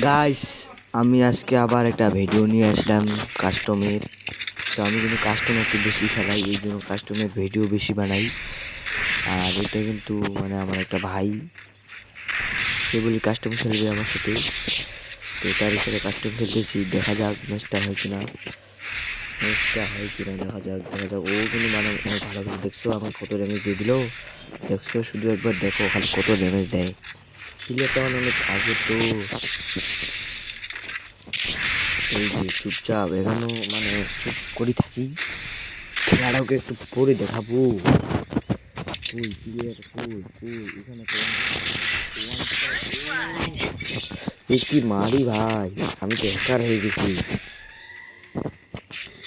Guys আমি আজকে আবার একটা ভিডিও নিয়ে আসলাম কাস্টমের তো আমি কিন্তু কাস্টমারকে বেশি খেলাই, এই জন্য কাস্টমের ভিডিও বেশি বানাই। আর এটা কিন্তু মানে আমার একটা ভাই, সে বলি কাস্টম খেলবে আমার সাথে। তো তার সাথে কাস্টম খেলতেছি, দেখা যাক ম্যাচটা হয় কিনা। ম্যাচটা হয় কিনা, দেখা যাক দেখা যাক। ও কিন্তু মানে অনেক ভালো। দেখছ আমার কত ড্যামেজ দিয়ে দিল? দেখছ, শুধু একবার দেখো, খালি কত ড্যামেজ দেয়। প্লেয়ারটা মানে অনেক আগে তো। এই যে চুপচাপ মানে চুপ করে থাকি। খেলাটাকে একটু পরে দেখাবো। এখানে মারি ভাই, আমি তো হ্যাকার হয়ে গেছি।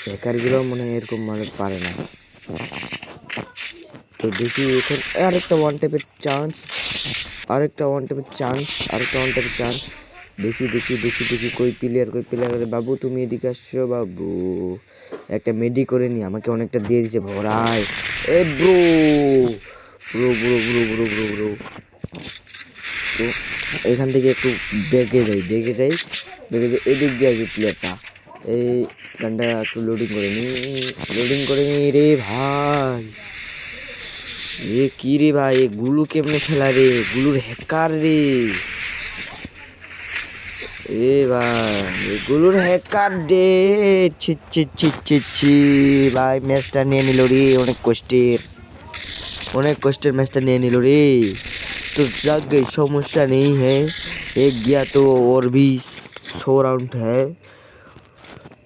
হ্যাকারগুলো মনে এরকম মানে পারে না। তো দেখি এখানে আরেকটা ওয়ান টাইপের চান্স আরেকটা ওয়ান টাইপের চান্স আরেকটা ওয়ান টাইপের চান্স দেখি দেখি দেখি দেখি কই প্লেয়ার কই প্লেয়ার বাবু, তুমি এদিকে আসছো বাবু। একটা মেডি করে নি, আমাকে অনেকটা দিয়ে দিছে ভরাই। এ bro bro bro bro bro bro bro তো এখান থেকে একটু বেগে যাই বেগে যাই বেগে যাই, এদিক দিয়ে আসবে প্লেয়ারটা এই গানটা একটু লোডিং করে নি লোডিং করে নি রে ভাই। এ কি রে ভাই? এ গুলু কেমনে ফেলা রে? গুলুর হ্যাকার রে। এ ভাই গুলুর হ্যাকার রে। ছি ছি ছি ছি ছি। ভাই ম্যাচটা নিয়ে নিল রে। অনেক কষ্টের। অনেক কষ্টের ম্যাচটা নিয়ে নিল রে। তো যাক সমস্যা নেই হ্যাঁ। এক গিয়া তো ওর भी সো রাউন্ড হ্যাঁ।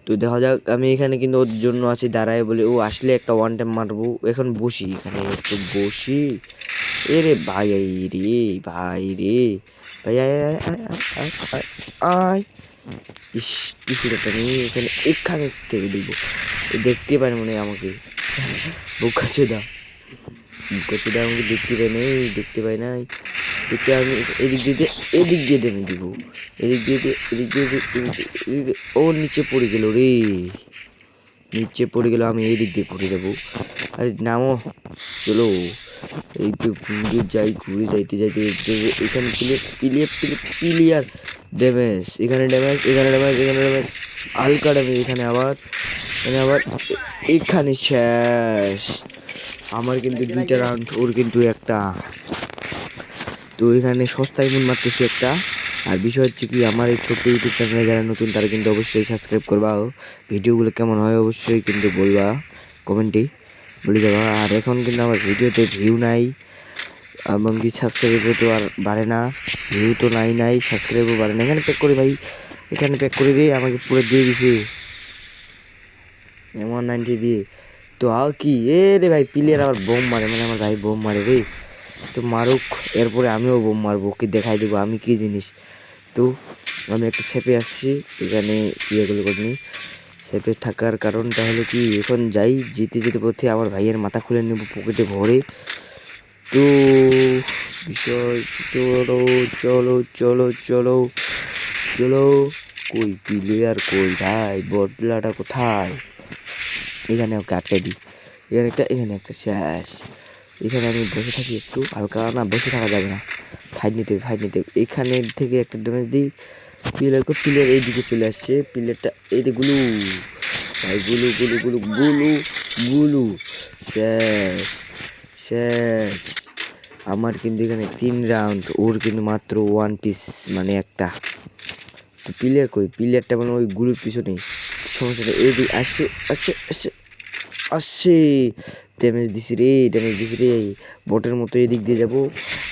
তো দেখা যাক, আমি এখানে কিন্তু ওর জন্য আছি, দাঁড়ায় বলে, ও আসলে একটা ওয়ান টাইম মারবো, এখন বসি এখানে, একটু বসি। এ রে ভাই রে ভাই রে, ভাই, আয় ইস এখানে এখানে থেকে দিব। দেখতে পারে মনে হয় আমাকে। বোকা চোদা বোকা চোদা আমাকে দেখতে পাই নাই, দেখতে পাই নাই। দেখতে আমি এদিক দিয়ে এদিক দিয়ে দেমে দিব। এদিক দিয়ে এদিক দিয়ে এদিক ওর নিচে পড়ে গেল রে। নিচে পড়ে গেল, আমি এদিক দিয়ে পড়ে যাব। আরে নামো, চলো। এই তো যাই, ঘুরে যাইতে যাইতে এখানে প্লেয়ার প্লেয়ার প্লেয়ার ড্যামেজ এখানে ড্যামেজ এখানে ড্যামেজ এখানে ড্যামেজ হালকা ড্যামেজ এখানে আবার এখানে আবার, এখানে শেষ। আমার কিন্তু দুইটা রাউন্ড ওর কিন্তু একটা। তো এখানে সস্তায় মন মারতেছি একটা। আর বিষয় হচ্ছে কি, আমার এই ছোট্ট ইউটিউব চ্যানেলে যারা নতুন, তারা কিন্তু অবশ্যই সাবস্ক্রাইব করবা ভিডিওগুলো কেমন হয় অবশ্যই কিন্তু বলবা কমেন্টে বলে যাবা আর এখন কিন্তু আমার ভিডিওতে ভিউ নাই, এবং কি সাবস্ক্রাইবও তো আর বাড়ে না। ভিউ তো নাই নাই সাবস্ক্রাইবও বাড়ে না। এখানে প্যাক করে ভাই, এখানে প্যাক করে দিয়ে আমাকে পুরো দিয়ে দিছে। এমন নাইনটি দিয়ে। তো আও কি, এ রে ভাই প্লেয়ার আবার বোম মারে মানে আমার ভাই বোম মারে রে। তো মারুক, এরপরে আমিও বোম মারবো, ওকে দেখাই দেবো আমি কি জিনিস। তো আমি একটা ছেপে আসছি, এখানে ইয়েগুলো করিনি ছেপে থাকার কারণটা হলো কি, এখন যাই, যেতে যেতে পথে আমার ভাইয়ের মাথা খুলে নেব পকেটে ভরে। তো বিষয়, চলো চলো চলো চলো চলো, কই প্লেয়ার কই ভাই বটলাটা কোথায়? এখানে ওকে আটকাই দিই। এখানে একটা এখানে একটা, শেষ। এখানে আমি বসে থাকি একটু, হালকা না বসে থাকা যাবে না। ফাইট নিতে ফাইট নিতে। এখানে থেকে একটা ড্যামেজ দিই প্লেয়ারকে প্লেয়ার এইদিকে চলে আসছে প্লেয়ারটা এইদিকে গুলু। ভাই, গুলু গুলু গুলু গুলু গুলু। শেষ শেষ। আমার কিন্তু এখানে তিন রাউন্ড ওর কিন্তু মাত্র ওয়ান পিস মানে একটা। তো প্লেয়ার কই? প্লেয়ারটা মানে ওই গুলুর পিছনে সমস্যা নেই এইদিকে আসছে আসছে আসছে আসছে ড্যামেজ দিছি রে ড্যামেজ দিছি রে। বটের মতো এদিক দিয়ে যাব,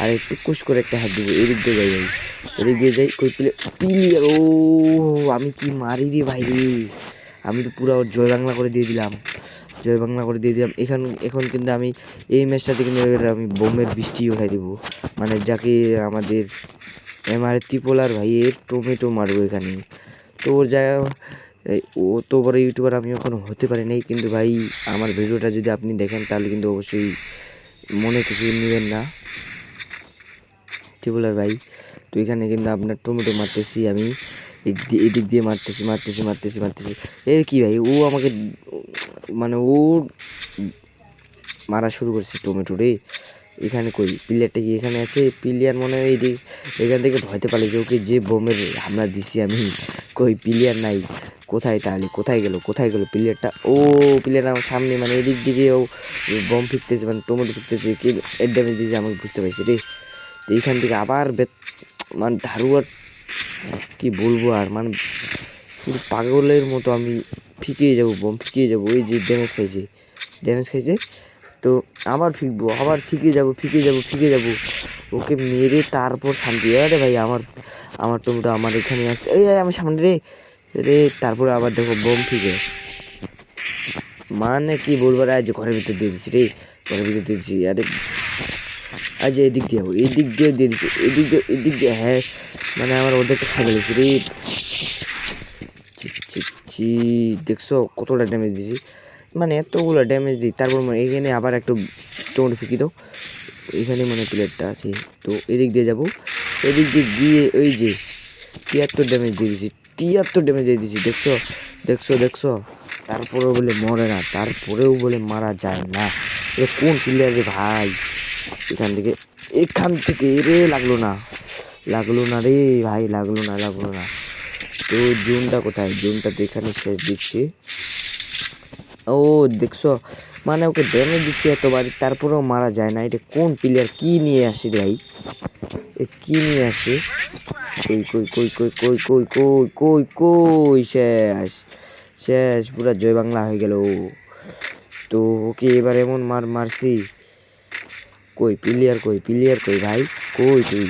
আর একটু কুশ করে একটা হাত দিব। এদিক দিয়ে যাই যাই এদিক দিয়ে যাই, কই প্লে প্লেয়ার ও, আমি কি মারি রে ভাই রে। আমি তো পুরো জয় বাংলা করে দিয়ে দিলাম। জয় বাংলা করে দিয়ে দিলাম। এখান, এখন কিন্তু আমি এই ম্যাচটাতে কিন্তু আমি বোমের বৃষ্টি উঠাই দেবো। মানে যাকে আমাদের এমআর ত্রিপোলার ভাইয়ের টমেটো মারবো এখানে। তো ওর জায়গা ও তো বড় ইউটিউবার আমি এখনও হতে পারি নাই কিন্তু ভাই, আমার ভিডিওটা যদি আপনি দেখেন, তাহলে কিন্তু অবশ্যই মনে কিছু নেবেন না। ত্রিপুলার ভাই? তো এখানে কিন্তু আপনার টমেটো মারতেছি আমি। এদিক দিয়ে মারতেছি মারতেছি মারতেছি মারতেছি। এ কি ভাই, ও আমাকে মানে ও মারা শুরু করছে টমেটো রে। এখানে কই? প্লেয়ারটা কি এখানে আছে? প্লেয়ার মনে হয় এইদিক এখান থেকে ভয়তে পালিয়েছে। ওকে যে বোমের হামলা দিছি আমি। কই? প্লেয়ার নাই। কোথায় তাহলে কোথায় গেল কোথায় গেল প্লেয়ারটা ও প্লেয়ার আমার সামনে মানে এদিক দিকেও বম ফিরতেছে মানে টমেটো ফিরতেছে কি এর ড্যামেজ দিয়েছে আমাকে বুঝতে পারছি রে। তো এইখান থেকে আবার মানে ধারুয়ার কি বলব আর মানে শুধু পাগলের মতো আমি ফিকিয়ে যাব বম ফিকিয়ে যাব ওই যে ড্যামেজ খাইছে ড্যামেজ খাইছে। তো আবার ফিকবো আবার ফিকে যাব ফিকে যাব ফিকে যাব। ওকে মেরে তারপর শান্তি আরে ভাই আমার আমার টমেটো আমার এখানে আসছে। এই, আমার সামনে রে। রে তারপরে আবার দেখো বোম ফিকে। মানে কি বলব রে আজ ঘরের ভিতর দিয়ে দিছি রে ঘরের ভিতর দিয়ে দিছি আরে। আজ এদিক দিয়ে হোক এদিক দিয়ে দিয়ে দিছি এদিক দিয়ে এদিক দিয়ে হ্যাঁ। মানে আমার ওদেরকে খাই ফেলেছি রে। ছি, দেখছ কতটা ড্যামেজ দিছি মানে এতগুলো ড্যামেজ দিই তারপর মানে এখানে আবার একটু টমেটো ফিকি দাও। এখানে মানে প্লেটটা আছে তো এদিক দিয়ে যাব। এদিক দিয়ে গিয়ে ওই যে তিয়াত্তর ড্যামেজ দিয়ে দিছি তিয়াত্তর ড্যামেজ দিয়ে দিছি দেখছ? দেখছ দেখছ? তারপরেও বলে মরে না, তারপরেও বলে মারা যায় না। এ কোন প্লেয়ার রে ভাই? এখান থেকে এখান থেকে রে লাগল না। লাগল না রে ভাই, লাগল না লাগল না। তো জুনটা কোথায়? জুনটা তো এখানে শেষ দিচ্ছি। ও, দেখছ? মানে ওকে ড্যামেজ দিচ্ছে এতবার, তারপরেও মারা যায় না। এটা কোন প্লেয়ার কি নিয়ে আসে রে ভাই? এ কি নিয়ে আসে? কই কই কই কই কই কই কই কই কই, শেষ শেষ, পুরা জয় বাংলা হয়ে গেল। তো ওকে এবার এমন মার মারছি। কই প্লেয়ার কই প্লেয়ার, কই ভাই? কই তুই?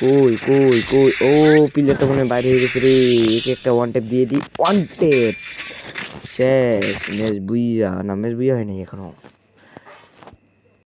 কই কই কই? ও, প্লেয়ার তো মনে বাইরে হয়ে গেছে রে। একে একটা ওয়ান টেপ দিয়ে দিই। ওয়ান টেপ শেষ ম্যাচ বুইয়া। না ম্যাচ বুইয়া হয়নি এখনও।